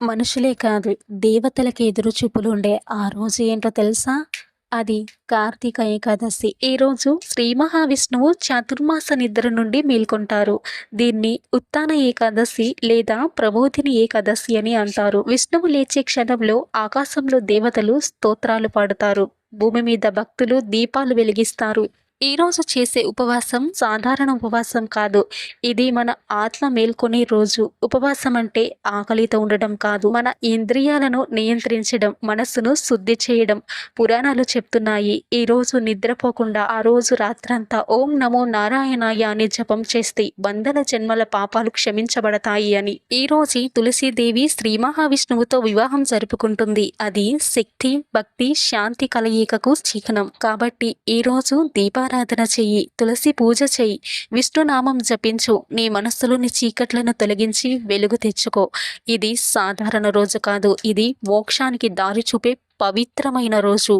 మనుషులే కాదు దేవతలకి ఎదురు చూపులు ఉండే ఆ రోజు ఏంటో తెలుసా? అది కార్తీక ఏకాదశి. ఈ రోజు శ్రీ మహావిష్ణువు చతుర్మాస నిద్ర నుండి మేల్కొంటారు. దీన్ని ఉత్తాన ఏకాదశి లేదా ప్రబోధిని ఏకాదశి అని అంటారు. విష్ణువు లేచే క్షణంలో ఆకాశంలో దేవతలు స్తోత్రాలు పాడుతారు. భూమి మీద భక్తులు దీపాలు వెలిగిస్తారు. ఈరోజు చేసే ఉపవాసం సాధారణ ఉపవాసం కాదు. ఇది మన ఆత్మ మేల్కొనే రోజు ఉపవాసం అంటే ఆకలితో ఉండడం కాదు. మన ఇంద్రియాలను నియంత్రించడం మనస్సును శుద్ధి చేయడం పురాణాలు చెప్తున్నాయి. ఈ రోజు నిద్రపోకుండా ఆ రోజు రాత్రంతా ఓం నమో నారాయణాయ అని జపం చేస్తే వందల జన్మల పాపాలు క్షమించబడతాయి అని. ఈ రోజు తులసీదేవి శ్రీ మహావిష్ణువుతో వివాహం జరుపుకుంటుంది. అది శక్తి భక్తి శాంతి కలయికకు చిహ్నం. కాబట్టి ఈ రోజు దీపా దీపారాధన చెయ్యి తులసి పూజ చెయ్యి విష్ణునామం జపించు. నీ మనస్సులోని చీకట్లను తొలగించి వెలుగు తెచ్చుకో. ఇది సాధారణ రోజు కాదు. ఇది మోక్షానికి దారి చూపే పవిత్రమైన రోజు.